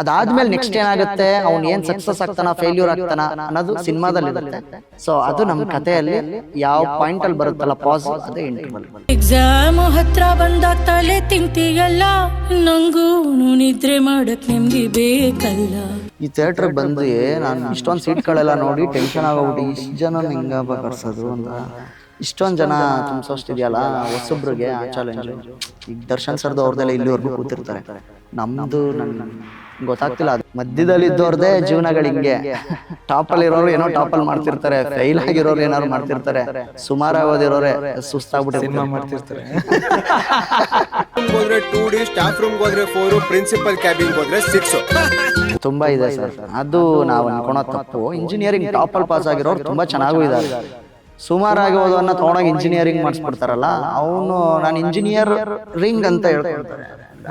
ಅದಾದ್ಮೇಲೆ ನೆಕ್ಸ್ಟ್ ಏನಾಗುತ್ತೆ? ಅವ್ನು ಏನ್ ಸಕ್ಸಸ್ ಆಗ್ತಾನ ಫೇಲ್ಯೂರ್ ಆಗ್ತಾನ ಅನ್ನೋದು ಸಿನಿಮಾದಲ್ಲಿ ಇರುತ್ತೆ. ಸೊ ಅದು ನಮ್ಮ ಕಥೆಯಲ್ಲಿ ಯಾವ ಪಾಯಿಂಟ್ ಅಲ್ಲಿ ಬರುತ್ತಲ್ಲ ಪಾಸ್ ಅದೇ ಇಂಟರ್ವಲ್ ಎಕ್ಸಾಮ್ ಹತ್ರ ಬಂದ ತಲೆ ತಿಂತೀಯಲ್ಲ ನಂಗೂ ನಿದ್ರೆ ಮಾಡಕ್ ನಿಮ್ಗೆ ಬೇಕಲ್ಲ. ಈ ಥಿಯೇಟರ್ ಬಂದು ನಾನು ಇಷ್ಟೊಂದು ಸೀಟ್ಗಳೆಲ್ಲ ನೋಡಿ ಟೆನ್ಷನ್ ಆಗೋಗ್ಬಿಟ್ಟು ಇಷ್ಟು ಜನ ಹಿಂಗ ಬರ್ಸೋದು ಅಂತ. ಇಷ್ಟೊಂದು ಜನ ತುಂಬಿಸೋಷ್ಟಿದೆಯಲ್ಲ ಹೊಸೊಬ್ರಿಗೆ ಆ ಚಾಲೆಂಜ್ ಈಗ ದರ್ಶನ್ ಸರ್ದು ಅವ್ರದ್ದೆಲ್ಲ ಇಲ್ಲಿವರೆಗೂ ಕೂತಿರ್ತಾರೆ. ನಮ್ದು ನನ್ ಗೊತ್ತಾಗ್ತಿಲ್ಲ. ಅದು ಮಧ್ಯದಲ್ಲಿ ಇದ್ದವ್ರದೇ ಜೀವನಗಳು ಹಿಂಗೆ ಅಲ್ಲಿ ಇರೋರು ಏನೋ ಟಾಪ್ ಅಲ್ಲಿ ಮಾಡ್ತಿರ್ತಾರೆ ಫೈಲ್ ಆಗಿರೋರು ಏನಾದ್ರು ಮಾಡ್ತಿರ್ತಾರೆ ಸುಮಾರಾಗಿ ಓದಿರೋರೆ ಸುಸ್ತಾಗ್ಬಿಟ್ಟಿರ್ತಾರೆ. ಮಾಡ್ತಿರ್ತಾರೆ. ಹೋದ್ರೆ ಟೂ ಡಿ ಸ್ಟಾಫ್ ರೂಮ್ ಹೋದ್ರೆ ಫೋರ್ ಪ್ರಿನ್ಸಿಪಲ್ ಕ್ಯಾಬಿನ್ ಹೋದ್ರೆ ಸಿಕ್ಸ್ ತುಂಬಾ ಇದೆ ಸರ್. ಅದು ನಾವು ಅನ್ಕೊಳೋ ತಪ್ಪು. ಇಂಜಿನಿಯರಿಂಗ್ ಟಾಪ್ ಅಲ್ಲಿ ಪಾಸ್ ಆಗಿರೋರು ತುಂಬಾ ಚೆನ್ನಾಗೂ ಇದ್ದಾರೆ. ಸುಮಾರಾಗಿ ಓದೋನ್ನ ತಗೊಂಡೋಗಿ ಇಂಜಿನಿಯರಿಂಗ್ ಮಾಡಿಸ್ಬಿಡ್ತಾರಲ್ಲ ಅವನು ನಾನು ಇಂಜಿನಿಯರ್ ರಿಂಗ್ ಅಂತ ಹೇಳ್ಕೊಳ್ತಾರೆ.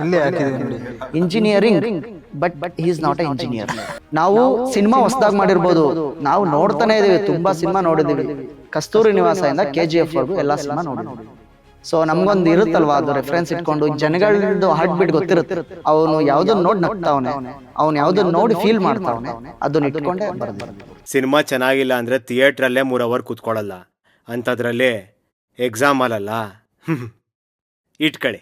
ಇಲ್ಲೇ ಹಾಕಿದೀವಿ ನೋಡಿ. Engineering but but is not a engineer ನಾವು ಸಿನಿಮಾ ಹೊಸದಾಗಿ ಮಾಡಿರ್ಬೋದು. ನಾವು ನೋಡ್ತಾನೆ ಇದೀವಿ. ತುಂಬಾ ಸಿನಿಮಾ ನೋಡಿದೀವಿ. ಕಸ್ತೂರಿ ನಿವಾಸ ಇಂದ ಕೆ ಜಿ ಎಫ್ ವರ್ಗು ಎಲ್ಲಾ ಸಿನಿಮಾ ನೋಡಿದ್ವಿ. ಸೊ ನಮ್ಗೊಂದು ಇರುತ್ತಲ್ವಾ ಅದು ರೆಫರೆನ್ಸ್ ಇಟ್ಕೊಂಡು ಜನಗಳದ್ದು ಹಾರ್ಟ್ ಬೀಟ್ ಗೊತ್ತಿರುತ್ತೆ. ಅವನು ಯಾವ್ದನ್ನ ನೋಡಿ ನಗ್ತಾವನೆ? ಅವ್ನು ಯಾವ್ದನ್ನ ನೋಡಿ ಫೀಲ್ ಮಾಡ್ತಾವನೆ? ಅದನ್ನ ಇಟ್ಕೊಂಡೇ ಬರ್ದು ಸಿನಿಮಾ ಚೆನ್ನಾಗಿಲ್ಲ ಅಂದ್ರೆ ಥಿಯೇಟ್ರಲ್ಲೇ ಮೂರ್ ಅವರ್ ಕೂತ್ಕೊಳ್ಳಲ್ಲ. ಅಂಥದ್ರಲ್ಲಿ ಎಕ್ಸಾಮ್ ಅಲ್ಲಲ್ಲ? ಇಟ್ಕೊಳ್ಳಿ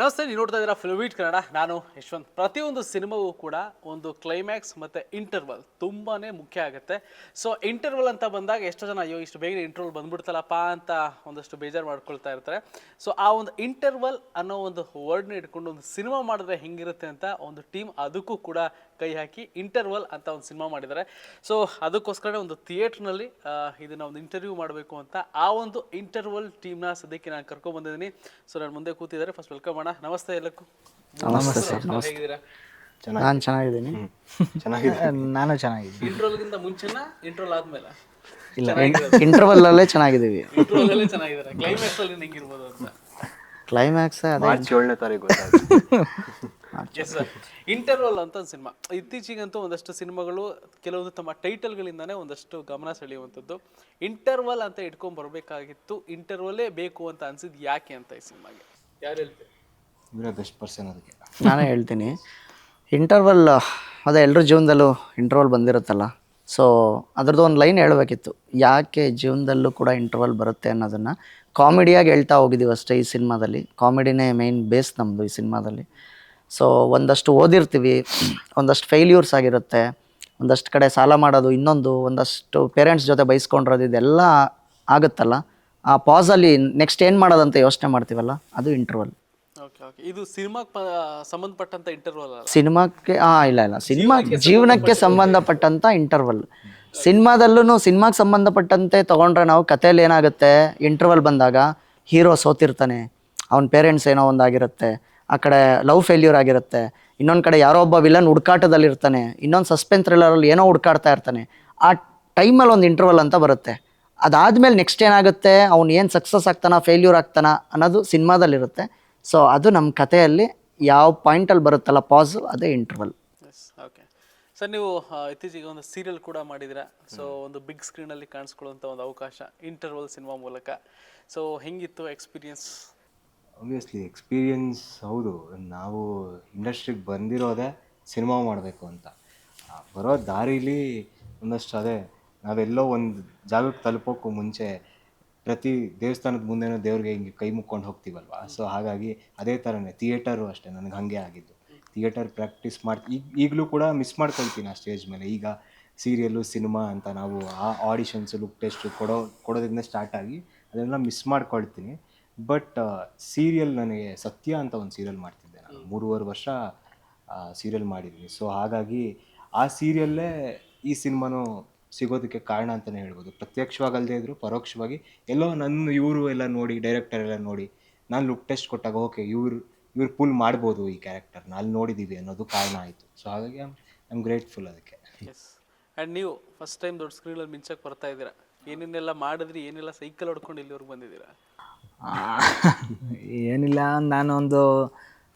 ನಮಸ್ತೆ, ನೀವು ನೋಡ್ತಾ ಇದ್ದೀರಾ ಫಿಲ್ವೀಟ್ ಕನ್ನಡ ನಾನು ಯಶ್ವಂತ್. ಪ್ರತಿಯೊಂದು ಸಿನಿಮಾಗೂ ಕೂಡ ಒಂದು ಕ್ಲೈಮ್ಯಾಕ್ಸ್ ಮತ್ತು ಇಂಟರ್ವಲ್ ತುಂಬಾ ಮುಖ್ಯ ಆಗುತ್ತೆ. ಸೊ ಇಂಟರ್ವಲ್ ಅಂತ ಬಂದಾಗ ಎಷ್ಟೋ ಜನ, ಅಯ್ಯೋ, ಇಷ್ಟು ಬೇಗ ಇಂಟರ್ವಲ್ ಬಂದ್ಬಿಡ್ತಲ್ಲಪ್ಪ ಅಂತ ಒಂದಷ್ಟು ಬೇಜಾರು ಮಾಡ್ಕೊಳ್ತಾ ಇರ್ತಾರೆ. ಸೊ ಆ ಒಂದು ಇಂಟರ್ವಲ್ ಅನ್ನೋ ಒಂದು ವರ್ಡ್ನ ಇಟ್ಕೊಂಡು ಒಂದು ಸಿನಿಮಾ ಮಾಡಿದ್ರೆ ಹೆಂಗಿರುತ್ತೆ ಅಂತ ಒಂದು ಟೀಮ್ ಅದಕ್ಕೂ ಕೂಡ ಕೈ ಹಾಕಿ ಇಂಟರ್ವಲ್ ಅಂತ ಒಂದು ಸಿನಿಮಾ ಮಾಡಿದ್ದಾರೆ. ಸೊ ಅದಕ್ಕೋಸ್ಕರನೇ ಒಂದು ಥಿಯೇಟ್ರ್ನಲ್ಲಿ ಇದನ್ನ ಒಂದು ಇಂಟರ್ವ್ಯೂ ಮಾಡಬೇಕು ಅಂತ ಆ ಒಂದು ಇಂಟರ್ವಲ್ ಟೀಮ್ನ ಸದ್ಯಕ್ಕೆ ನಾನು ಕರ್ಕೊಂಡ್ ಬಂದಿದ್ದೀನಿ. ಸೊ ನಾನು ಮುಂದೆ ಕೂತಿದ್ದಾರೆ. ಫಸ್ಟ್ ವೆಲ್ಕಮ್ ಅಣ್ಣ. ನಮಸ್ತೆ ಎಲ್ಲಕ್ಕೂ. ನಮಸ್ತೆ ಸರ್ ಹೇಗಿದ್ದೀರಾ? ನಾನು ಚೆನ್ನಾಗಿದ್ದೀನಿ. ನಾನು ಚೆನ್ನಾಗಿದ್ದೀನಿ. ಇಂಟ್ರೋಲ್ಗಿಂತ ಮುಂಚೆನ? ಇಂಟ್ರೋಲ್ ಆದ್ಮೇಲೆ? ಇಲ್ಲ ಇಂಟರ್ವಲ್ ಅಲ್ಲೇ ಚೆನ್ನಾಗಿದ್ದೀವಿ. ಇಂಟ್ರೋಲ್ ಅಲ್ಲೇ ಚೆನ್ನಾಗಿದ್ದಾರೆ. ಕ್ಲೈಮ್ಯಾಕ್ಸ್ ಅಲ್ಲಿ ಹೆಂಗಿರ್ಬೋದು ಅಂತ. ಕ್ಲೈಮ್ಯಾಕ್ಸ್ ಅದೇ ಮಾರ್ಚ್ ಏಳನೇ ತಾರೀಕು ಗೊತ್ತಾಗುತ್ತೆ ಎಸ್ ಸರ್ ಇಂಟರ್ವಲ್ ಅಂತ ಒಂದು ಸಿನಿಮಾ ಇತ್ತೀಚೆಗಂತೂ ಒಂದಷ್ಟು ಸಿನಿಮಾಗಳು ಕೆಲವೊಂದು ತಮ್ಮ ಟೈಟಲ್ಗಳಿಂದನೇ ಒಂದಷ್ಟು ಗಮನ ಸೆಳೆಯುವಂಥದ್ದು. ಇಂಟರ್ವಲ್ ಅಂತ ಇಟ್ಕೊಂಡ್ ಬರಬೇಕಾಗಿತ್ತು. ಇಂಟರ್ವಲೇ ಬೇಕು ಅಂತ ಅನ್ಸಿದ್ ಯಾಕೆ ಅಂತ ಈ ಸಿನಿಮಾಗೆ ಯಾರು ಹೇಳ್ತೀರಿ ಇವರೇ ಬೆಸ್ಟ್ ಪರ್ಸನ್ ಅದಕ್ಕೆ ನಾನೇ ಹೇಳ್ತೀನಿ. ಇಂಟರ್ವಲ್ ಅದೇ ಎಲ್ಲರ ಜೀವನದಲ್ಲೂ ಇಂಟರ್ವಲ್ ಬಂದಿರುತ್ತಲ್ಲ. ಸೊ ಅದ್ರದ್ದು ಒಂದು ಲೈನ್ ಹೇಳಬೇಕಿತ್ತು. ಯಾಕೆ ಜೀವನದಲ್ಲೂ ಕೂಡ ಇಂಟರ್ವಲ್ ಬರುತ್ತೆ ಅನ್ನೋದನ್ನು ಕಾಮಿಡಿಯಾಗಿ ಹೇಳ್ತಾ ಹೋಗಿದ್ದೀವಿ ಅಷ್ಟೇ ಈ ಸಿನಿಮಾದಲ್ಲಿ ಕಾಮಿಡಿನೇ ಮೇನ್ ಬೇಸ್ ನಮ್ಮದು ಈ ಸಿನಿಮಾದಲ್ಲಿ ಸೊ ಒಂದಷ್ಟು ಓದಿರ್ತೀವಿ ಒಂದಷ್ಟು ಫೇಲ್ಯೂರ್ಸ್ ಆಗಿರುತ್ತೆ ಒಂದಷ್ಟು ಕಡೆ ಸಾಲ ಮಾಡೋದು ಇನ್ನೊಂದು ಒಂದಷ್ಟು ಪೇರೆಂಟ್ಸ್ ಜೊತೆ ಬೈಸ್ಕೊಂಡಿರೋದು ಇದೆಲ್ಲ ಆಗುತ್ತಲ್ಲ? ಆ ಪಾಸಲ್ಲಿ ನೆಕ್ಸ್ಟ್ ಏನು ಮಾಡೋದಂತ ಯೋಚನೆ ಮಾಡ್ತೀವಲ್ಲ ಅದು ಇಂಟರ್ವಲ್ ಓಕೆ ಓಕೆ ಇದು ಸಿನಿಮಾಕ್ಕೆ ಸಂಬಂಧಪಟ್ಟಂತ ಇಂಟರ್ವಲ್ ಅಲ್ಲ? ಸಿನಿಮಾಕ್ಕೆ ಆ ಇಲ್ಲ ಇಲ್ಲ. ಸಿನಿಮಾ ಜೀವನಕ್ಕೆ ಸಂಬಂಧಪಟ್ಟಂತ. ಇಂಟರ್ವಲ್ ಸಿನಿಮಾದಲ್ಲೂ ಸಿನಿಮಾಗೆ ಸಂಬಂಧಪಟ್ಟಂತೆ ತಗೊಂಡ್ರೆ ನಾವು ಕಥೆಯಲ್ಲಿ ಏನಾಗುತ್ತೆ ಇಂಟರ್ವಲ್ ಬಂದಾಗ ಹೀರೋ ಸೋತಿರ್ತಾನೆ ಅವನ ಪೇರೆಂಟ್ಸ್ ಏನೋ ಒಂದಾಗಿರುತ್ತೆ ಆ ಕಡೆ ಲವ್ ಫೇಲ್ಯೂರ್ ಆಗಿರುತ್ತೆ. ಇನ್ನೊಂದು ಕಡೆ ಯಾರೋ ಒಬ್ಬ ವಿಲನ್ ಹುಡ್ಕಾಟದಲ್ಲಿರ್ತಾನೆ ಇನ್ನೊಂದು ಸಸ್ಪೆನ್ಸ್ ಥ್ರಿಲ್ಲರಲ್ಲಿ ಏನೋ ಹುಡ್ಕಾಡ್ತಾ ಇರ್ತಾನೆ. ಆ ಟೈಮಲ್ಲಿ ಒಂದು ಇಂಟರ್ವಲ್ ಅಂತ ಬರುತ್ತೆ. ಅದಾದ್ಮೇಲೆ ನೆಕ್ಸ್ಟ್ ಏನಾಗುತ್ತೆ? ಅವ್ನು ಏನು ಸಕ್ಸಸ್ ಆಗ್ತಾನ ಫೇಲ್ಯೂರ್ ಆಗ್ತಾನ ಅನ್ನೋದು ಸಿನಿಮಾದಲ್ಲಿರುತ್ತೆ ಸೊ ಅದು ನಮ್ಮ ಕಥೆಯಲ್ಲಿ ಯಾವ ಪಾಯಿಂಟಲ್ಲಿ ಬರುತ್ತಲ್ಲ ಪಾಸ್ ಅದೇ ಇಂಟರ್ವಲ್ ಎಸ್ ಓಕೆ ಸರ್ ನೀವು ಆ, ಇತ್ತೀಚೆಗೆ ಒಂದು ಸೀರಿಯಲ್ ಕೂಡ ಮಾಡಿದಿರಾ ಸೊ ಒಂದು ಬಿಗ್ ಸ್ಕ್ರೀನಲ್ಲಿ ಕಾಣಿಸ್ಕೊಳ್ಳುವಂಥ ಒಂದು ಅವಕಾಶ ಇಂಟರ್ವಲ್ ಸಿನಿಮಾ ಮೂಲಕ. ಸೊ ಹೆಂಗಿತ್ತು ಎಕ್ಸ್ಪೀರಿಯನ್ಸ್ ಆಬ್ವಿಯಸ್ಲಿ ಎಕ್ಸ್ಪೀರಿಯನ್ಸ್ ಹೌದು. ನಾವು ಇಂಡಸ್ಟ್ರಿಗೆ ಬಂದಿರೋದೇ ಸಿನಿಮಾ ಮಾಡಬೇಕು ಅಂತ. ಬರೋ ದಾರಿಲಿ ಒಂದಷ್ಟು ಅದೇ, ನಾವೆಲ್ಲೋ ಒಂದು ಜಾಗಕ್ಕೆ ತಲುಪೋಕ್ಕೂ ಮುಂಚೆ ಪ್ರತಿ ದೇವಸ್ಥಾನದ ಮುಂದೆನೂ ದೇವ್ರಿಗೆ ಹಿಂಗೆ ಕೈ ಮುಕ್ಕೊಂಡು ಹೋಗ್ತೀವಲ್ವಾ? ಸೊ ಹಾಗಾಗಿ ಅದೇ ಥರನೇ ಥಿಯೇಟರು ಅಷ್ಟೇ ನನಗೆ ಹಾಗೆ ಆಗಿದ್ದು. ಥಿಯೇಟರ್ ಪ್ರಾಕ್ಟೀಸ್ ಮಾಡಿ, ಈಗ, ಈಗಲೂ ಕೂಡ ಮಿಸ್ ಮಾಡ್ಕೊಳ್ತೀನಿ ಆ ಸ್ಟೇಜ್ ಮೇಲೆ. ಈಗ ಸೀರಿಯಲ್ಲು ಸಿನಿಮಾ ಅಂತ ನಾವು ಆ ಆಡಿಷನ್ಸು ಲುಕ್ ಟೆಸ್ಟು ಕೊಡೋ, ಕೊಡೋದ್ರಿಂದ ಸ್ಟಾರ್ಟ್ ಆಗಿ ಅದನ್ನೆಲ್ಲ ಮಿಸ್ ಮಾಡ್ಕೊಳ್ತೀನಿ. ಬಟ್ ಸೀರಿಯಲ್ ನನಗೆ ಸತ್ಯ ಅಂತ ಒಂದು ಸೀರಿಯಲ್ ಮಾಡ್ತಿದ್ದೆ ನಾನು. ಮೂರುವರೆ ವರ್ಷ ಸೀರಿಯಲ್ ಮಾಡಿದ್ದೀನಿ. ಸೊ, ಹಾಗಾಗಿ ಆ ಸೀರಿಯಲ್ಲೇ ಈ ಸಿನಿಮಾನು ಸಿಗೋದಕ್ಕೆ ಕಾರಣ ಅಂತಲೇ ಹೇಳ್ಬೋದು. ಪ್ರತ್ಯಕ್ಷವಾಗಲ್ಲದೆ ಇದ್ದರೂ ಪರೋಕ್ಷವಾಗಿ ಎಲ್ಲೋ ನನ್ನ ಇವರು ಎಲ್ಲ ನೋಡಿ ಡೈರೆಕ್ಟರ್ ಎಲ್ಲ ನೋಡಿ, ನಾನು ಲುಕ್ ಟೆಸ್ಟ್ ಕೊಟ್ಟಾಗ ಓಕೆ ಇವ್ರು ಇವ್ರು ಪುಲ್ ಮಾಡ್ಬೋದು ಈ ಕ್ಯಾರೆಕ್ಟರ್ ಅಲ್ಲಿ ನೋಡಿದ್ದೀವಿ ಅನ್ನೋದು ಕಾರಣ ಆಯಿತು. ಸೊ ಹಾಗಾಗಿ ಐ ಆಮ್ ಗ್ರೇಟ್ಫುಲ್ ಅದಕ್ಕೆ. ಎಸ್ ಆ್ಯಂಡ್ ನೀವು ಫಸ್ಟ್ ಟೈಮ್ ದೊಡ್ಡ ಸ್ಕ್ರೀನಲ್ಲಿ ಮಿಂಚಕ್ಕೆ ಬರ್ತಾ ಇದ್ದೀರಾ? ಏನೇನೆಲ್ಲ ಮಾಡಿದ್ರಿ? ಏನೆಲ್ಲ ಸೈಕಲ್ ಹೊಡ್ಕೊಂಡು ಇಲ್ಲಿವರೆಗೆ ಬಂದಿದ್ದೀರಾ? ಏನಿಲ್ಲ ನಾನು ಒಂದು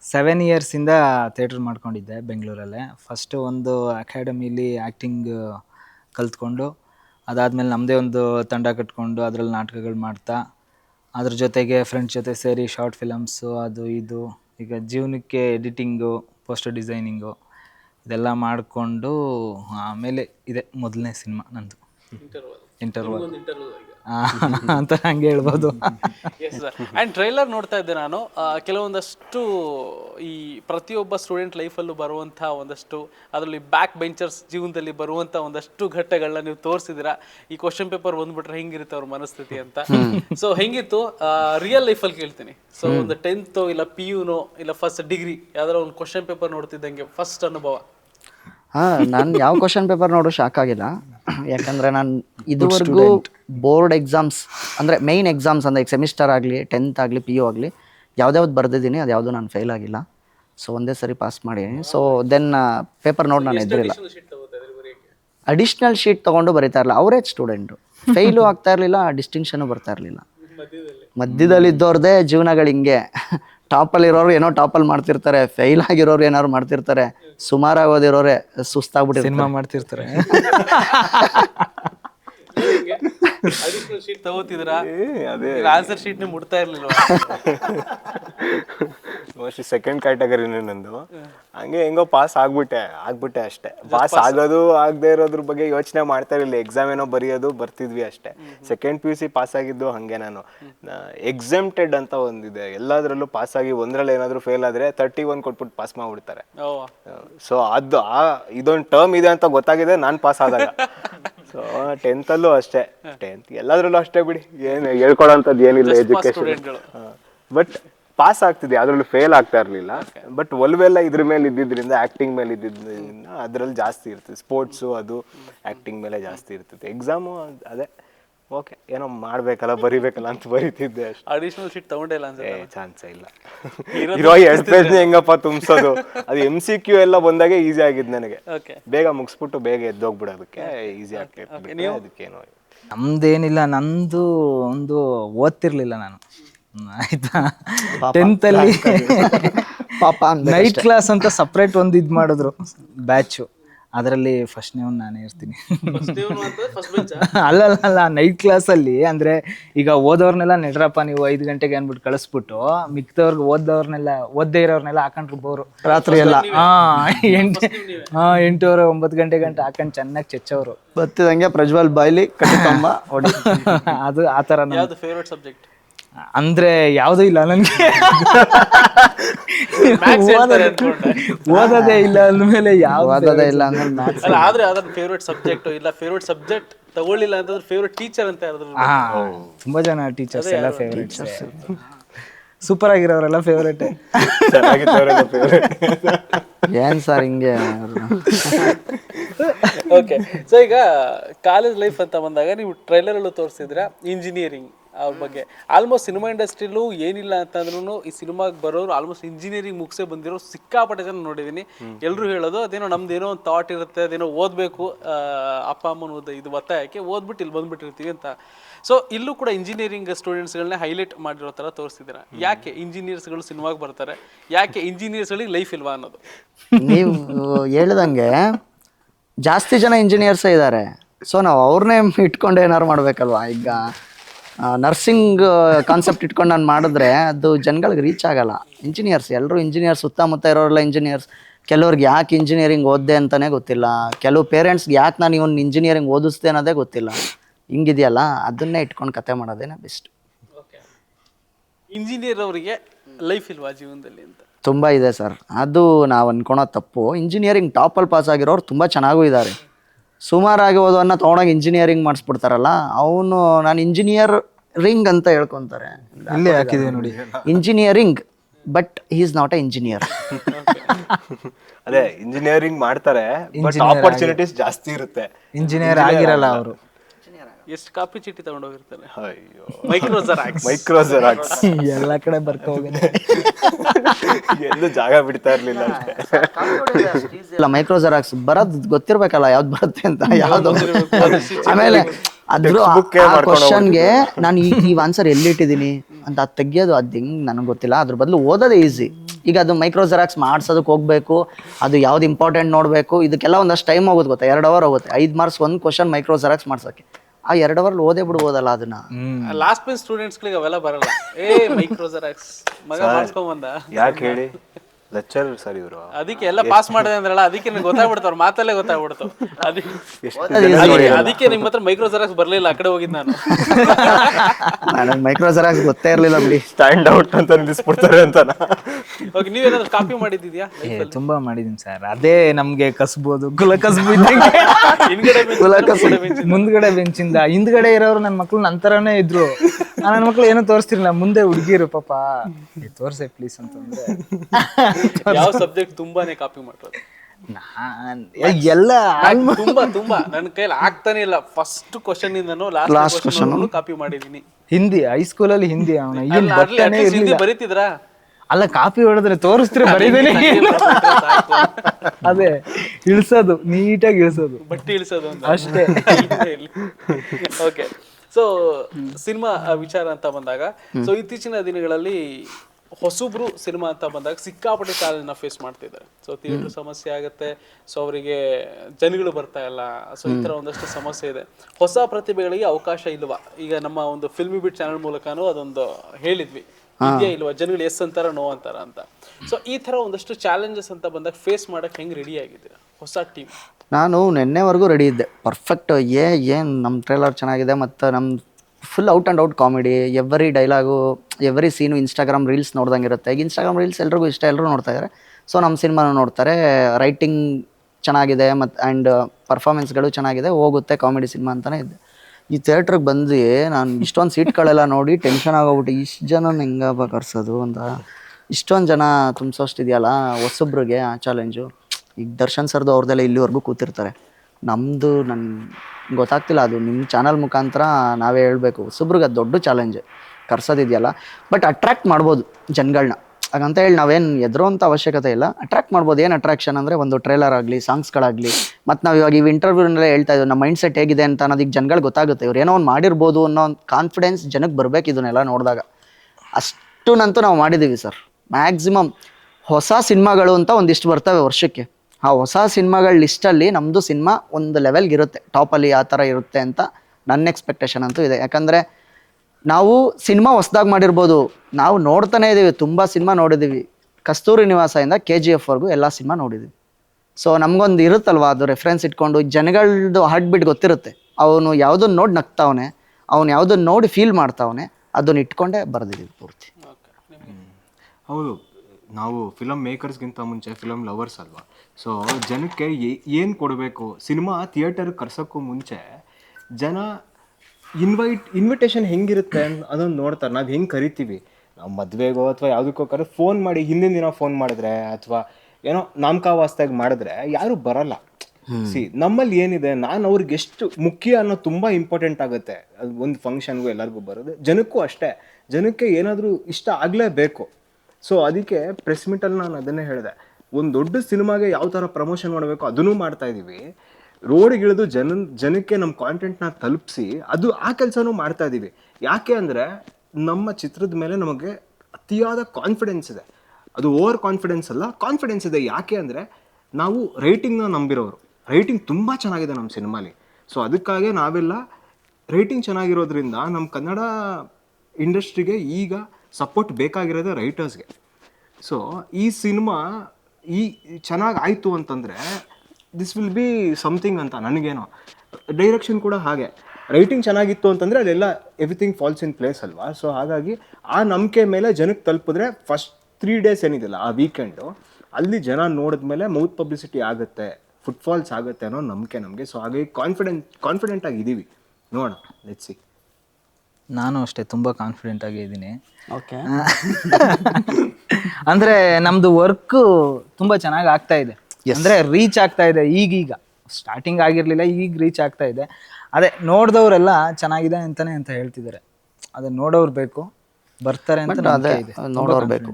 ಸೆವೆನ್ ಇಯರ್ಸಿಂದ ಥಿಯೇಟ್ರ್ ಮಾಡ್ಕೊಂಡಿದ್ದೆ ಬೆಂಗಳೂರಲ್ಲೇ. ಫಸ್ಟು ಒಂದು ಅಕಾಡೆಮಿಲಿ ಆ್ಯಕ್ಟಿಂಗ್ ಕಲ್ತ್ಕೊಂಡು ಅದಾದಮೇಲೆ ನಮ್ಮದೇ ಒಂದು ತಂಡ ಕಟ್ಕೊಂಡು ಅದರಲ್ಲಿ ನಾಟಕಗಳು ಮಾಡ್ತಾ ಅದ್ರ ಜೊತೆಗೆ ಫ್ರೆಂಡ್ಸ್ ಜೊತೆ ಸೇರಿ ಶಾರ್ಟ್ ಫಿಲಮ್ಸು ಅದು ಇದು ಈಗ ಜೀವನಕ್ಕೆ ಎಡಿಟಿಂಗು ಪೋಸ್ಟರ್ ಡಿಸೈನಿಂಗು ಇದೆಲ್ಲ ಮಾಡಿಕೊಂಡು ಆಮೇಲೆ ಇದೆ ಮೊದಲನೇ ಸಿನಿಮಾ ನಂದು. ಇಂಟರ್ವಲ್ ಅಂತ ಹಂಗೆ ಹೇಳ್ಬೋದು. ಎಸ್ ಸರ್ ಆ್ಯಂಡ್ ಟ್ರೈಲರ್ ನೋಡ್ತಾ ಇದ್ದೆ ನಾನು. ಆ, ಕೆಲವೊಂದಷ್ಟು ಈ ಪ್ರತಿಯೊಬ್ಬ ಸ್ಟೂಡೆಂಟ್ ಲೈಫಲ್ಲೂ ಬರುವಂತಹ ಒಂದಷ್ಟು ಅದರಲ್ಲಿ ಬ್ಯಾಕ್ ಬೆಂಚರ್ಸ್ ಜೀವನದಲ್ಲಿ ಬರುವಂತಹ ಒಂದಷ್ಟು ಘಟ್ಟಗಳನ್ನ ನೀವು ತೋರಿಸಿದಿರಾ ಈ ಕ್ವಶನ್ ಪೇಪರ್ ಬಂದ್ಬಿಟ್ರೆ ಹೆಂಗಿರುತ್ತೆ ಅವ್ರ ಮನಸ್ಥಿತಿ ಅಂತ. ಸೊ ಹೆಂಗಿತ್ತು? ರಿಯಲ್ ಲೈಫಲ್ಲಿ ಕೇಳ್ತೀನಿ. ಸೊ ಒಂದು ಟೆಂತ್ ಇಲ್ಲ ಪಿ ಯುನೋ ಇಲ್ಲ ಫಸ್ಟ್ ಡಿಗ್ರಿ ಯಾವ್ದಾರ ಒಂದು ಕ್ವಶನ್ ಪೇಪರ್ ನೋಡ್ತಿದ್ದಂಗೆ ಫಸ್ಟ್ ಅನುಭವ. ಹಾಂ ನಾನು ಯಾವ ಕ್ವಶನ್ ಪೇಪರ್ ನೋಡೋ ಶಾಕ್ ಆಗಿಲ್ಲ. ಯಾಕಂದರೆ ನಾನು ಇದುವರೆಗೂ ಬೋರ್ಡ್ ಎಕ್ಸಾಮ್ಸ್ ಅಂದರೆ ಮೈನ್ ಎಕ್ಸಾಮ್ಸ್ ಅಂದರೆ ಈಗ ಸೆಮಿಸ್ಟರ್ ಆಗಲಿ ಟೆಂತ್ ಆಗಲಿ ಪಿ ಯು ಆಗಲಿ ಯಾವ್ದ್ಯಾವ್ದು ಬರೆದಿದ್ದೀನಿ ಅದು ಯಾವುದು ನಾನು ಫೇಲ್ ಆಗಿಲ್ಲ. ಸೊ ಒಂದೇ ಸರಿ ಪಾಸ್ ಮಾಡಿದ್ದೀನಿ ಸೊ ದೆನ್ ಪೇಪರ್ ನೋಡಿ ನಾನು ಎದುರಿಲ್ಲ ಅಡಿಷ್ನಲ್ ಶೀಟ್ ತೊಗೊಂಡು ಬರೀತಾ ಇರಲಿಲ್ಲ. ಅವರೇ ಸ್ಟೂಡೆಂಟು ಫೇಲು ಆಗ್ತಾ ಇರಲಿಲ್ಲ ಡಿಸ್ಟಿಂಕ್ಷನು ಬರ್ತಾ ಇರಲಿಲ್ಲ. ಮಧ್ಯದಲ್ಲಿ. ಇದ್ದವ್ರದ್ದೇ ಜೀವನಗಳು ಹಿಂಗೆ. ಟಾಪಲ್ಲಿರೋರು ಏನೋ ಟಾಪಲ್ಲಿ ಮಾಡ್ತಿರ್ತಾರೆ ಫೇಲ್ ಆಗಿರೋರು ಏನಾದ್ರು ಮಾಡ್ತಿರ್ತಾರೆ. ಸುಮಾರಾಗಿ ಓದಿರೋರೆ ಸುಸ್ತಾಗ್ಬಿಟ್ಟಿರ್ತಾರೆ. ಸಿನಿಮಾ ಮಾಡ್ತಿರ್ತಾರೆ. ಶೀಟ್ ತಗೋತಿದ್ರಾ ಆನ್ಸರ್ ಮುಟ್ತಾ ಇರ್ಲಿಲ್ಲ ಮೋಸ್ಟ್ಲಿ ಸೆಕೆಂಡ್ ಕ್ಯಾಟಗರಿನೇ ನಂದು. ಹಂಗೆ ಹೆಂಗೋ ಪಾಸ್ ಆಗ್ಬಿಟ್ಟೆ ಆಗ್ಬಿಟ್ಟೆ ಅಷ್ಟೇ. ಪಾಸ್ ಆಗೋದು ಆಗದೆ ಇರೋದ್ರ ಬಗ್ಗೆ ಯೋಚನೆ ಮಾಡ್ತಾ ಇರಲಿಲ್ಲ. ಎಕ್ಸಾಮ್ ಏನೋ ಬರೆಯೋದು ಬರ್ತಿದ್ವಿ ಅಷ್ಟೇ. Second P U C pass ಆಗಿದ್ದು ಹಂಗೆ ನಾನು. ಎಕ್ಸಮ್ಟೆಡ್ ಅಂತ ಒಂದಿದೆ. ಎಲ್ಲದರಲ್ಲೂ ಪಾಸ್ ಆಗಿ ಒಂದ್ರಲ್ಲಿ ಏನಾದರೂ ಫೇಲ್ ಆದರೆ ತರ್ಟಿ ಒನ್ ಕೊಟ್ಬಿಟ್ಟು ಪಾಸ್ ಮಾಡ್ಬಿಡ್ತಾರೆ. ಸೊ ಅದು ಆ ಇದೊಂದು ಟರ್ಮ್ ಇದೆ ಅಂತ ಗೊತ್ತಾಗಿದೆ ನಾನು ಪಾಸ್ ಆದಾಗ. ಸೊ ಟೆಂತಲ್ಲೂ ಅಷ್ಟೇ. ಟೆಂತ್ ಎಲ್ಲದರಲ್ಲೂ ಅಷ್ಟೇ ಬಿಡಿ. ಏನು ಹೇಳ್ಕೊಡೋಂಥದ್ದು ಏನಿಲ್ಲ ಎಜುಕೇಶನ್. ಬಟ್ ಪಾಸ್ ಆಗ್ತಿದೆ ಅದ್ರಲ್ಲಿ ಫೇಲ್ ಆಗ್ತಾ ಇರಲಿಲ್ಲ. ಬಟ್ ಒಲ್ವೆಲ್ಲ ಇದ್ರ ಮೇಲೆ ಇದ್ದಿದ್ರಿಂದ ಆ್ಯಕ್ಟಿಂಗ್ ಮೇಲೆ ಇದ್ದಿದ್ದರಿಂದ ಅದರಲ್ಲಿ ಜಾಸ್ತಿ ಇರ್ತದೆ. ಸ್ಪೋರ್ಟ್ಸು ಅದು ಆ್ಯಕ್ಟಿಂಗ್ ಮೇಲೆ ಜಾಸ್ತಿ ಇರ್ತದೆ. ಎಕ್ಸಾಮು ಅದೇ. ಓಕೆ ಏನೋ ಮಾಡ್ಬೇಕಲ್ಲ ಬರಿಬೇಕಲ್ಲ ಅಂತ ಬರಿತಿದ್ದೆ ಅಷ್ಟೇ. ಅಡಿಷನಲ್ ಶೀಟ್ ತಗೊಂಡೇ ಇಲ್ಲ ಏ ಅನ್ಸುತ್ತೆ ಚಾನ್ಸೇ ಇಲ್ಲ ಇರೋ ಎರಡು ಪೇಜ್ ಹೆಂಗಪ್ಪ ತುಂಬಿಸೋದು? ಅದು ಎಂ ಸಿ ಕ್ಯೂ ಎಲ್ಲ ಬಂದಾಗ ಈಸಿ ಆಗಿದ್ ನನಗೆ. ಓಕೆ ಬೇಗ ಮುಗಿಸ್ಬಿಟ್ಟು ಬೇಗ ಎದ್ದೋಗ್ಬಿಡೋದಕ್ಕೆ ಈಸಿ ಆಗ್ತಿತ್ತು ಅದಕ್ಕೇನೋ ನಮ್ದೇನಿಲ್ಲ ನಂದು ಒಂದು ಓದ್ತಿರ್ಲಿಲ್ಲ ನಾನು. ಆಯ್ತಾ? ಟೆಂತಲ್ಲಿ ಪಾಪ ನೈಟ್ ಕ್ಲಾಸ್ ಅಂತ ಸಪ್ರೇಟ್ ಒಂದು ಇದು ಮಾಡಿದ್ರು. ಬ್ಯಾಚು ಅದರಲ್ಲಿ ಫಸ್ಟ್ನೇ ಒಂದು ನಾನೇ ಇರ್ತೀನಿ. ಅಲ್ಲ ಅಲ್ಲ ಅಲ್ಲ ನೈಟ್ ಕ್ಲಾಸಲ್ಲಿ ಅಂದರೆ ಈಗ ಓದೋರ್ನೆಲ್ಲ ನೆಡ್ರಪ್ಪ ನೀವು ಐದು ಗಂಟೆಗೆ ಅಂದ್ಬಿಟ್ಟು ಕಳಿಸ್ಬಿಟ್ಟು ಮಿಕ್ದವ್ರಿಗೆ ಓದೋರ್ನೆಲ್ಲ ಓದ್ದೇ ಇರೋರ್ನೆಲ್ಲ ಹಾಕೊಂಡ್ರು ಬೋರು. ರಾತ್ರಿ ಎಲ್ಲ. ಹಾ ಎಂಟು ಹಾ ಎಂಟೂವರೆ ಒಂಬತ್ತು ಗಂಟೆ ಗಂಟೆ ಹಾಕೊಂಡು ಚೆನ್ನಾಗಿ ಚೆಚ್ಚೋರು ಬತ್ತಿದಂಗೆ ಪ್ರಜ್ವಲ್ ಬಾಯ್ಲಿ ಕಟ್ಟಿಕೊಂಬ ಹೊಡಿ ಅದು ಆ ಥರ ನಮ್ದು. ಫೇವ್ರೆಟ್ ಸಬ್ಜೆಕ್ಟ್ ಅಂದ್ರೆ ಯಾವುದೂ ಇಲ್ಲ ನನಗೆ. ಮ್ಯಾಥ್ಸ್ ಹೇಳ್ತಾರೆ ಅನ್ಕೊಂಡೆ. ಓದೋದೇ ಇಲ್ಲ ಅಂದ್ಮೇಲೆ ಯಾವ ಓದೋದೇ ಇಲ್ಲ ಅಂದ್ರೆ ಮ್ಯಾಥ್ಸ್ ಅಲ್ಲ ಆದ್ರೆ ಅದನ್ನ ಫೇವ್ರೇಟ್ ಸಬ್ಜೆಕ್ಟ್ ಇಲ್ಲ ಫೇವ್ರೇಟ್ ಸಬ್ಜೆಕ್ಟ್ ತಗೊಳ್ಳಿಲ್ಲ ಅಂತಂದ್ರೆ ಫೇವ್ರೇಟ್ ಟೀಚರ್ ಅಂತ ಯಾರಾದ್ರೂ ಹಾ ತುಂಬಾ ಜನ ಟೀಚರ್ಸ್ ಎಲ್ಲ ಫೇವ್ರೇಟ್ ಸೂಪರ್ ಆಗಿರೋರೆಲ್ಲ ಫೇವ್ರೇಟ್ ಏನ್ ಸರ್ ಹಿಂಗೆ? ಓಕೆ ಸೊ ಈಗ ಕಾಲೇಜ್ ಲೈಫ್ ಅಂತ ಬಂದಾಗ ನೀವು ಟ್ರೈಲರ್ ಅಲ್ಲೂ ತೋರಿಸಿದ್ರ ಇಂಜಿನಿಯರಿಂಗ್ ಅವ್ರ ಬಗ್ಗೆ. ಆಲ್ಮೋಸ್ಟ್ ಸಿನಿಮಾ ಇಂಡಸ್ಟ್ರಿಲೂ ಏನಿಲ್ಲ ಅಂತಂದ್ರೂ ಈ ಸಿನಿಮಾಗೆ ಬರೋರು ಆಲ್ಮೋಸ್ಟ್ ಇಂಜಿನಿಯರಿಂಗ್ ಮುಗಿಸೇ ಬಂದಿರೋ ಸಿಕ್ಕಾಪಟ್ಟೆ ಜನ ನೋಡಿದ್ದೀನಿ ಎಲ್ಲರೂ ಹೇಳೋದು, ಅದೇನೋ ನಮ್ದು ಏನೋ ಒಂದು ಥಾಟ್ ಇರುತ್ತೆ, ಅದೇನೋ ಓದಬೇಕು ಅಪ್ಪ ಅಮ್ಮನ ಓದ ಇದು ಒತ್ತಾಯಕ್ಕೆ ಓದ್ಬಿಟ್ಟು ಇಲ್ಲಿ ಬಂದ್ಬಿಟ್ಟಿರ್ತೀವಿ ಅಂತ. ಸೊ ಇಲ್ಲೂ ಕೂಡ ಇಂಜಿನಿಯರಿಂಗ್ ಸ್ಟೂಡೆಂಟ್ಸ್ಗಳನ್ನ ಹೈಲೈಟ್ ಮಾಡಿರೋ ಥರ ತೋರಿಸ್ತಿದ್ದೀರ ಯಾಕೆ ಇಂಜಿನಿಯರ್ಸ್ಗಳು ಸಿನಿಮಾಗೆ ಬರ್ತಾರೆ? ಯಾಕೆ ಇಂಜಿನಿಯರ್ಸ್ಗಳಿಗೆ ಲೈಫ್ ಇಲ್ವಾ ಅನ್ನೋದು? ನೀವು ಹೇಳ್ದಂಗೆ ಜಾಸ್ತಿ ಜನ ಇಂಜಿನಿಯರ್ಸೇ ಇದ್ದಾರೆ ಸೊ ನಾವು ಅವ್ರನ್ನೇ ಇಟ್ಕೊಂಡು ಏನಾರು ಮಾಡ್ಬೇಕಲ್ವಾ ಈಗ? ನರ್ಸಿಂಗ್ ಕಾನ್ಸೆಪ್ಟ್ ಇಟ್ಕೊಂಡು ನಾನು ಮಾಡಿದ್ರೆ ಅದು ಜನಗಳಿಗೆ ರೀಚ್ ಆಗಲ್ಲ. ಇಂಜಿನಿಯರ್ಸ್ ಎಲ್ಲರೂ ಇಂಜಿನಿಯರ್ಸ್ ಸುತ್ತಮುತ್ತ ಇರೋರೆಲ್ಲ ಇಂಜಿನಿಯರ್ಸ್ ಕೆಲವ್ರಿಗೆ ಯಾಕೆ ಇಂಜಿನಿಯರಿಂಗ್ ಓದ್ದೆ ಅಂತಲೇ ಗೊತ್ತಿಲ್ಲ. ಕೆಲವು ಪೇರೆಂಟ್ಸ್ಗೆ ಯಾಕೆ ನಾನು ಇವನ್ ಇಂಜಿನಿಯರಿಂಗ್ ಓದಿಸ್ದೆ ಅನ್ನೋದೇ ಗೊತ್ತಿಲ್ಲ. ಹಿಂಗಿದೆಯಲ್ಲ ಅದನ್ನೇ ಇಟ್ಕೊಂಡು ಕತೆ ಮಾಡೋದೇನೆ ಬೆಸ್ಟ್ ಇಂಜಿನಿಯರ್ ಅವರಿಗೆ ಲೈಫ್ ಇಲ್ವಾ ಜೀವನದಲ್ಲಿ ಅಂತ? ತುಂಬ ಇದೆ ಸರ್. ಅದು ನಾವು ಅನ್ಕೊಳೋ ತಪ್ಪು. ಇಂಜಿನಿಯರಿಂಗ್ ಟಾಪಲ್ಲಿ ಪಾಸ್ ಆಗಿರೋರು ತುಂಬ ಚೆನ್ನಾಗೂ ಇದ್ದಾರೆ ಸುಮಾರಾಗಿ ಓದೋನ್ನ ತೊಗೊಂಡೋಗಿ ಇಂಜಿನಿಯರಿಂಗ್ ಮಾಡಿಸ್ಬಿಡ್ತಾರಲ್ಲ ಅವನು ನಾನು ಇಂಜಿನಿಯರ್ ರಿಂಗ್ ಅಂತ ಹೇಳ್ಕೊತಾರೆ. ಇಲ್ಲೇ ಹಾಕಿದೆ ನೋಡಿ. Engineering but is not a engineer ಅದೇ ಇಂಜಿನಿಯರಿಂಗ್ ಮಾಡ್ತಾರೆ ಬಟ್ ಆಪರ್ಚುನಿಟೀಸ್ ಜಾಸ್ತಿ ಇರುತ್ತೆ. ಇಂಜಿನಿಯರ್ ಆಗಿರಲ್ಲ ಅವರು. ಎಷ್ಟು ಕಾಪಿ ಚೀಟಿ ತಗೊಂಡೋಗಿರ್ತಾನೆ ಅಯ್ಯೋ. ಮೈಕ್ರೋ ಜೆರಾಕ್ಸ್ ಮೈಕ್ರೋ ಜೆರಾಕ್ಸ್ ಎಲ್ಲ ಕಡೆ ಬರ್ಕೊ ಹೋಗಿದೆ ಎಲ್ಲೂ ಜಾಗ ಬಿಡ್ತಾ ಇರ್ಲಿಲ್ಲ ಅಷ್ಟೇ. ಇಲ್ಲ ಮೈಕ್ರೋ ಜೆರಾಕ್ಸ್ ಬರೋದು ಗೊತ್ತಿರ್ಬೇಕಲ್ಲ ಯಾವ್ದು ಬರುತ್ತೆ ಅಂತ ಯಾವ್ದು. ಆಮೇಲೆ ಅದ್ರ ಕ್ವಶನ್ಗೆ ನಾನು ಈ ಈ ಆನ್ಸರ್ ಎಲ್ಲಿಟ್ಟಿದ್ದೀನಿ ಅಂತ ಅದು ತೆಗಿಯೋದು ಅದು ಹೆಂಗ್ ನನಗೆ ಗೊತ್ತಿಲ್ಲ. ಅದ್ರ ಬದಲು ಓದೋದೇ ಈಸಿ ಈಗ ಅದು ಮೈಕ್ರೋ ಜೆರಾಕ್ಸ್ ಮಾಡ್ಸೋದಕ್ಕೆ ಹೋಗ್ಬೇಕು ಅದು ಯಾವ್ದು ಇಂಪಾರ್ಟೆಂಟ್ ನೋಡಬೇಕು ಇದಕ್ಕೆಲ್ಲ ಒಂದಷ್ಟು ಟೈಮ್ ಹೋಗುತ್ತೆ ಗೊತ್ತಾ? ಎರಡು ಅವರ್ ಹೋಗುತ್ತೆ. ಐದು ಮಾರ್ಕ್ಸ್ ಒಂದು ಕ್ವಶನ್ ಮೈಕ್ರೋ ಜೆರಾಕ್ಸ್ ಮಾಡ್ಸೋಕ್ಕೆ ಆ ಎರಡು ಅವರ್ ಓದೇ ಬಿಡ್ಬೋದಲ್ಲ ಅದನ್ನ. ಲಾಸ್ಟ್ ಬೆಂಚ್ ಸ್ಟೂಡೆಂಟ್ಸ್ಗಳಿಗೆ ಅವೆಲ್ಲ ಬರಲ್ಲ. ಏ ಮೈಕ್ರೋಸರಾಕ್ಸ್ ಮಗ ಮಾಡ್ಸ್ಕೊಂಡ್ ಬಂದ. ಯಾಕೆ ಹೇಳಿ? ಲೆಕ್ಚರ್ ಸರ್ ಇವರು. ಅದಕ್ಕೆ ಎಲ್ಲ ಪಾಸ್ ಮಾಡಿದೆ ಅಂದ್ರಲ್ಲ ಅದಕ್ಕೆ ನನಗೆ ಗೊತ್ತಾಗ್ಬಿಡ್ತಾವ್ರ ಮಾತಲ್ಲೇ ಗೊತ್ತಾಗ್ಬಿಡ್ತು. ಅದಕ್ಕೆ ಅದಕ್ಕೆ- ನಿಮ್ಮ ಹತ್ರ ಮೈಕ್ರೋಸರಾಕ್ಸ್ ಬರ್ಲಿಲ್ಲ ಆ ಕಡೆ ಹೋಗಿದ್ ನಾನು. ನನಗೆ ಮೈಕ್ರೋ ಜೆರಾಕ್ಸ್ ಗೊತ್ತೇ ಇರಲಿಲ್ಲ ಬಿಡಿ. ಸ್ಟ್ಯಾಂಡ್ ಔಟ್ ಅಂತ ನಿಲ್ಲಿಸ್ಬಿಡ್ತಾರೆ ಅಂತ ಓಕೆ ನೀವೇನಾದ್ರೂ ಕಾಪಿ ಮಾಡಿದ್ಯಾ ತುಂಬಾ ಮಾಡಿದೀನಿ ಸರ್. ಅದೇ ನಮ್ಗೆ ಕಸ್ಬೋದು ಕುಲ ಕಸ್ಬು. ಹಿಂದ್ಗಡೆ ಕುಲ ಇಂದ. ಮುಂದ್ಗಡೆ ಬೆಂಚಿಂದ ಹಿಂದ್ಗಡೆ ಇರೋರು ನನ್ನ ಮಕ್ಳು ನಂತರನೇ ಥರನೇ ಇದ್ರು. ನನ್ನ ಮಕ್ಳು ಏನೋ ತೋರಿಸ್ತಿರ್ಲಿಲ್ಲ. ಮುಂದೆ ಹುಡುಗಿರು ಪಾಪ. ಏ, ತೋರ್ಸೆ ಪ್ಲೀಸ್ ಅಂತಂದ್ರೆ. ಯಾವ ಸಬ್ಜೆಕ್ಟ್ ತುಂಬಾನೇ ಕಾಪಿ ಮಾಡ್ತಾರೆ ನಾನ್ ಏ, ಎಲ್ಲ ತುಂಬಾ ತುಂಬಾ. ನನ್ನ ಕೈಲಿ ಆಗ್ತಾನೆ ಇಲ್ಲ. ಫಸ್ಟ್ ಕ್ವಶನ್ ಇಂದನು ಲಾಸ್ಟ್ ಕ್ವಶನ್ ಕಾಪಿ ಮಾಡಿದೀನಿ. ಹಿಂದಿ ಹೈಸ್ಕೂಲಲ್ಲಿ ಹಿಂದಿ ಅವನ. ಏನ್ ಅಲ್ಲ, at least ಹಿಂದಿ ಇರ್ಲಿಲ್ಲ. ಬರೀತಿದ್ರಾ? ಅಲ್ಲ ಕಾಪಿ ಹೊಡೆದ್ರೆ ತೋರಿಸ್ತಿರ? ಬರೀದೇನೆ ಅದೇ ಇಳ್ಸೋದು ನೀಟಾಗಿ ಇಳ್ಸೋದು. ಬಟ್ಟೆ ಇಳಿಸೋದು ಅಂತ. ಅಷ್ಟೇ. ಓಕೆ ಸೊ ಸಿನಿಮಾ ವಿಚಾರ ಅಂತ ಬಂದಾಗ ಸೊ ಇತ್ತೀಚಿನ ದಿನಗಳಲ್ಲಿ ಹೊಸಬ್ರು ಸಿನಿಮಾ ಅಂತ ಬಂದಾಗ ಸಿಕ್ಕಾಪಟ್ಟೆ ನ ಫೇಸ್ ಮಾಡ್ತಿದ್ದಾರೆ. ಸೊ ಥಿಯೇಟರ್ ಸಮಸ್ಯೆ ಆಗುತ್ತೆ. ಸೊ ಅವರಿಗೆ ಜನಗಳು ಬರ್ತಾ ಇಲ್ಲ. ಸೊ ಈ ಥರ ಒಂದಷ್ಟು ಸಮಸ್ಯೆ ಇದೆ. ಹೊಸ ಪ್ರತಿಭೆಗಳಿಗೆ ಅವಕಾಶ ಇಲ್ವಾ? ಈಗ ನಮ್ಮ ಒಂದು ಫಿಲ್ಮಿ ಬಿಟ್ ಚಾನಲ್ ಮೂಲಕನೂ ಅದೊಂದು ಹೇಳಿದ್ವಿ. ಇದೆಯಾ ಇಲ್ವಾ? ಜನಗಳು ಎಸ್ ಅಂತಾರ ನೋ ಅಂತಾರ ಅಂತ. ಸೊ ಈ ಥರ ಒಂದಷ್ಟು ಚಾಲೆಂಜಸ್ ಅಂತ ಬಂದಾಗ ಫೇಸ್ ಮಾಡಕ್ಕೆ ಹೆಂಗೆ ರೆಡಿ ಆಗಿದ್ದೀರಾ? ಹೊಸ ಟೀಮ್ ನಾನು ನಿನ್ನೆವರೆಗೂ ರೆಡಿ ಇದ್ದೆ. ಪರ್ಫೆಕ್ಟ್ ಏ, ಏನು ನಮ್ಮ ಟ್ರೇಲರ್ ಚೆನ್ನಾಗಿದೆ ಮತ್ತು ನಮ್ಮ full out and out comedy every dialogue every scene Instagram reels ನೋಡ್ದಂಗೆ ಇರುತ್ತೆ ಈಗ ಇನ್ಸ್ಟಾಗ್ರಾಮ್ ರೀಲ್ಸ್ ಎಲ್ರಿಗೂ ಇಷ್ಟ ಎಲ್ಲರೂ ನೋಡ್ತಾ ಇದ್ದಾರೆ ಸೊ ನಮ್ಮ ಸಿನಿಮಾನ ನೋಡ್ತಾರೆ. ರೈಟಿಂಗ್ ಚೆನ್ನಾಗಿದೆ ಮತ್ತು ಆ್ಯಂಡ್ ಪರ್ಫಾರ್ಮೆನ್ಸ್ಗಳು ಚೆನ್ನಾಗಿದೆ. ಹೋಗುತ್ತೆ ಕಾಮಿಡಿ ಸಿನಿಮಾ ಅಂತಲೇ ಇದ್ದೆ. ಈ ಥಿಯೇಟ್ರಿಗೆ ಬಂದು ನಾನು ಇಷ್ಟೊಂದು ಸೀಟ್ಗಳೆಲ್ಲ ನೋಡಿ ಟೆನ್ಷನ್ ಆಗೋಗ್ಬಿಟ್ಟು ಇಷ್ಟು ಜನ ಹೆಂಗಪ್ಪ ಕರ್ಸೋದು ಅಂತ. ಇಷ್ಟೊಂದು ಜನ ತುಂಬಿಸೋಷ್ಟಿದೆಯಲ್ಲ ಹೊಸಬ್ರಿಗೆ ಆ ಚಾಲೆಂಜು ಈಗ ದರ್ಶನ್ ಸರ್ದು ಅವ್ರದ್ದೆಲ್ಲ ಇಲ್ಲಿವರೆಗೂ ಕೂತಿರ್ತಾರೆ. ನಮ್ಮದು ನನ್ನ ಗೊತ್ತಾಗ್ತಿಲ್ಲ ಅದು. ನಿಮ್ಮ ಚಾನಲ್ ಮುಖಾಂತರ ನಾವೇ ಹೇಳಬೇಕು. ಸುಬ್ರಿಗೆ ಅದು ದೊಡ್ಡ ಚಾಲೆಂಜ್ ಕರ್ಸೋದಿದೆಯಲ್ಲ. ಬಟ್ ಅಟ್ರಾಕ್ಟ್ ಮಾಡ್ಬೋದು ಜನಗಳನ್ನ ಹಾಗಂತ ಹೇಳಿ ನಾವೇನು ಎದುರುವಂಥ ಅವಶ್ಯಕತೆ ಇಲ್ಲ. ಅಟ್ರಾಕ್ಟ್ ಮಾಡ್ಬೋದು. ಏನು ಅಟ್ರಾಕ್ಷನ್ ಅಂದರೆ ಒಂದು ಟ್ರೇಲರ್ ಆಗಲಿ ಸಾಂಗ್ಸ್ಗಳಾಗಲಿ ಮತ್ತು ನಾವು ಇವಾಗ ಇವು ಇಂಟರ್ವ್ಯೂನಲ್ಲೇ ಹೇಳ್ತಾ ಇದ್ದೀವಿ ನಮ್ಮ ಮೈಂಡ್ ಸೆಟ್ ಹೇಗಿದೆ ಅಂತ ಅನ್ನೋದು ಈಗ ಜನಗಳಿಗೆ ಗೊತ್ತಾಗುತ್ತೆ. ಇವ್ರು ಏನೋ ಒಂದು ಮಾಡಿರ್ಬೋದು ಅನ್ನೋ ಒಂದು ಕಾನ್ಫಿಡೆನ್ಸ್ ಜನಕ್ಕೆ ಬರಬೇಕು ಇದನ್ನೆಲ್ಲ ನೋಡಿದಾಗ. ಅಷ್ಟುನಂತೂ ನಾವು ಮಾಡಿದ್ದೀವಿ ಸರ್. ಮ್ಯಾಕ್ಸಿಮಮ್ ಹೊಸ ಸಿನಿಮಾಗಳು ಅಂತ ಒಂದಿಷ್ಟು ಬರ್ತವೆ ವರ್ಷಕ್ಕೆ. ಆ ಹೊಸ ಸಿನಿಮಾಗಳ ಲಿಸ್ಟಲ್ಲಿ ನಮ್ಮದು ಸಿನಿಮಾ ಒಂದು ಲೆವೆಲ್ಗೆ ಇರುತ್ತೆ. ಟಾಪಲ್ಲಿ ಆ ಥರ ಇರುತ್ತೆ ಅಂತ ನನ್ನ ಎಕ್ಸ್ಪೆಕ್ಟೇಷನ್ ಅಂತೂ ಇದೆ. ಯಾಕಂದರೆ ನಾವು ಸಿನಿಮಾ ಹೊಸ್ದಾಗಿ ಮಾಡಿರ್ಬೋದು. ನಾವು ನೋಡ್ತಾನೆ ಇದ್ದೀವಿ ತುಂಬ ಸಿನಿಮಾ ನೋಡಿದ್ದೀವಿ ಕಸ್ತೂರಿ ನಿವಾಸದಿಂದ ಕೆ ಜಿ ಎಫ್ವರೆಗೂ ಎಲ್ಲ ಸಿನಿಮಾ ನೋಡಿದ್ದೀವಿ ಸೊ ನಮಗೊಂದು ಇರುತ್ತಲ್ವ ಅದು ರೆಫರೆನ್ಸ್ ಇಟ್ಕೊಂಡು ಜನಗಳದ್ದು ಹಾರ್ಟ್ ಬೀಟ್ ಗೊತ್ತಿರುತ್ತೆ. ಅವನು ಯಾವುದನ್ನು ನೋಡಿ ನಗ್ತಾವನೆ, ಅವನು ಯಾವುದನ್ನು ನೋಡಿ ಫೀಲ್ ಮಾಡ್ತಾವನೆ, ಅದನ್ನ ಇಟ್ಕೊಂಡೇ ಬರೆದಿದ್ದೀವಿ ಪೂರ್ತಿ. ಹೌದು. ನಾವು ಫಿಲಮ್ ಮೇಕರ್ಸ್ಗಿಂತ ಮುಂಚೆ ಫಿಲಮ್ ಲವರ್ಸ್ ಅಲ್ವಾ? ಸೊ ಜನಕ್ಕೆ ಏನು ಕೊಡಬೇಕು? ಸಿನಿಮಾ ಥಿಯೇಟರ್ ಕರ್ಸೋಕ್ಕೂ ಮುಂಚೆ ಜನ ಇನ್ವೈಟ್ ಇನ್ವಿಟೇಷನ್ ಹೆಂಗಿರುತ್ತೆ ಅದನ್ನ ನೋಡ್ತಾರೆ. ನಾವು ಹೆಂಗೆ ಕರಿತೀವಿ? ನಾವು ಮದುವೆಗೋ ಅಥವಾ ಯಾವುದಕ್ಕೋ ಕರೆ ಫೋನ್ ಮಾಡಿ ಹಿಂದಿನ ದಿನ ಫೋನ್ ಮಾಡಿದ್ರೆ ಅಥವಾ ಏನೋ ನಾಮಕಾವಾಸ್ತಾಗಿ ಮಾಡಿದ್ರೆ ಯಾರು ಬರಲ್ಲ. ಸಿ ನಮ್ಮಲ್ಲಿ ಏನಿದೆ ನಾನು ಅವ್ರಿಗೆ ಎಷ್ಟು ಮುಖ್ಯ ಅನ್ನೋ ತುಂಬ ಇಂಪಾರ್ಟೆಂಟ್ ಆಗುತ್ತೆ. ಅದು ಒಂದು ಫಂಕ್ಷನ್ಗೂ ಎಲ್ಲರಿಗೂ ಬರೋದು. ಜನಕ್ಕೂ ಅಷ್ಟೇ. ಜನಕ್ಕೆ ಏನಾದರೂ ಇಷ್ಟ ಆಗಲೇಬೇಕು. ಸೊ ಅದಕ್ಕೆ ಪ್ರೆಸ್ ಮೀಟಲ್ಲಿ ನಾನು ಅದನ್ನೇ ಹೇಳಿದೆ. ಒಂದು ದೊಡ್ಡ ಸಿನಿಮಾಗೆ ಯಾವ ಥರ ಪ್ರಮೋಷನ್ ಮಾಡಬೇಕು ಅದನ್ನು ಮಾಡ್ತಾ ಇದ್ದೀವಿ ರೋಡಿಗೆ ಇಳಿದು ಜನ, ಜನಕ್ಕೆ ನಮ್ಮ ಕಾಂಟೆಂಟ್ನ ತಲುಪಿಸಿ ಅದು ಆ ಕೆಲಸನೂ ಮಾಡ್ತಾ ಇದ್ದೀವಿ ಯಾಕೆ ಅಂದರೆ ನಮ್ಮ ಚಿತ್ರದ ಮೇಲೆ ನಮಗೆ ಅತಿಯಾದ ಕಾನ್ಫಿಡೆನ್ಸ್ ಇದೆ. ಅದು ಓವರ್ ಕಾನ್ಫಿಡೆನ್ಸ್ ಅಲ್ಲ ಕಾನ್ಫಿಡೆನ್ಸ್ ಇದೆ. ಯಾಕೆ ಅಂದರೆ ನಾವು ರೈಟಿಂಗ್ನ ನಂಬಿರೋರು. ರೈಟಿಂಗ್ ತುಂಬ ಚೆನ್ನಾಗಿದೆ ನಮ್ಮ ಸಿನಿಮಾಲಿ. ಸೊ ಅದಕ್ಕಾಗಿ ನಾವೆಲ್ಲ ರೈಟಿಂಗ್ ಚೆನ್ನಾಗಿರೋದ್ರಿಂದ ನಮ್ಮ ಕನ್ನಡ ಇಂಡಸ್ಟ್ರಿಗೆ ಈಗ ಸಪೋರ್ಟ್ ಬೇಕಾಗಿರೋದೇ ರೈಟರ್ಸ್ಗೆ ಸೊ ಈ ಸಿನಿಮಾ ಈ ಚೆನ್ನಾಗಿ ಆಯಿತು ಅಂತಂದರೆ ದಿಸ್ ವಿಲ್ ಬಿ ಸಮಥಿಂಗ್ ಅಂತ ನನಗೇನೋ. ಡೈರೆಕ್ಷನ್ ಕೂಡ ಹಾಗೆ. ರೈಟಿಂಗ್ ಚೆನ್ನಾಗಿತ್ತು ಅಂತಂದರೆ ಅಲ್ಲೆಲ್ಲ ಎವ್ರಿಥಿಂಗ್ ಫಾಲ್ಸ್ ಇನ್ ಪ್ಲೇಸ್ ಅಲ್ವಾ? ಸೊ ಹಾಗಾಗಿ ಆ ನಂಬಿಕೆ ಮೇಲೆ ಜನಕ್ಕೆ ತಲುಪಿದ್ರೆ ಫಸ್ಟ್ ತ್ರೀ ಡೇಸ್ ಏನಿದೆಯಲ್ಲ ಆ ವೀಕೆಂಡು ಅಲ್ಲಿ ಜನ ನೋಡಿದ ಮೇಲೆ ಮೌತ್ ಪಬ್ಲಿಸಿಟಿ ಆಗುತ್ತೆ ಫುಟ್ಫಾಲ್ಸ್ ಆಗುತ್ತೆ ಅನ್ನೋ ನಂಬಿಕೆ ನಮಗೆ. ಸೊ ಹಾಗಾಗಿ ಕಾನ್ಫಿಡೆಂಟ್ ಕಾನ್ಫಿಡೆಂಟ್ ಆಗಿದ್ದೀವಿ ನೋಡೋಣ ಲೆಟ್ಸ್ ನಾನು ಅಷ್ಟೇ ತುಂಬಾ ಕಾನ್ಫಿಡೆಂಟ್ ಆಗಿ ಇದ್ದೀನಿ. ಓಕೆ ಅಂದ್ರೆ ನಮ್ದು ವರ್ಕ್ ತುಂಬಾ ಚೆನ್ನಾಗಿ ಆಗ್ತಾ ಇದೆ. ಅಂದ್ರೆ ರೀಚ್ ಆಗ್ತಾ ಇದೆ ಈಗೀಗ. ಸ್ಟಾರ್ಟಿಂಗ್ ಆಗಿರ್ಲಿಲ್ಲ ಈಗ ರೀಚ್ ಆಗ್ತಾ ಇದೆ. ಅದೇ ನೋಡಿದವರೆಲ್ಲ ಚೆನ್ನಾಗಿದೆ ಅಂತಾನೆ ಅಂತ ಹೇಳ್ತಿದ್ದಾರೆ. ಅದನ್ನ ನೋಡೋರು ಬೇಕು ಬರ್ತಾರೆ ಅಂತ ಅದೇ ನೋಡೋರು ಬೇಕು.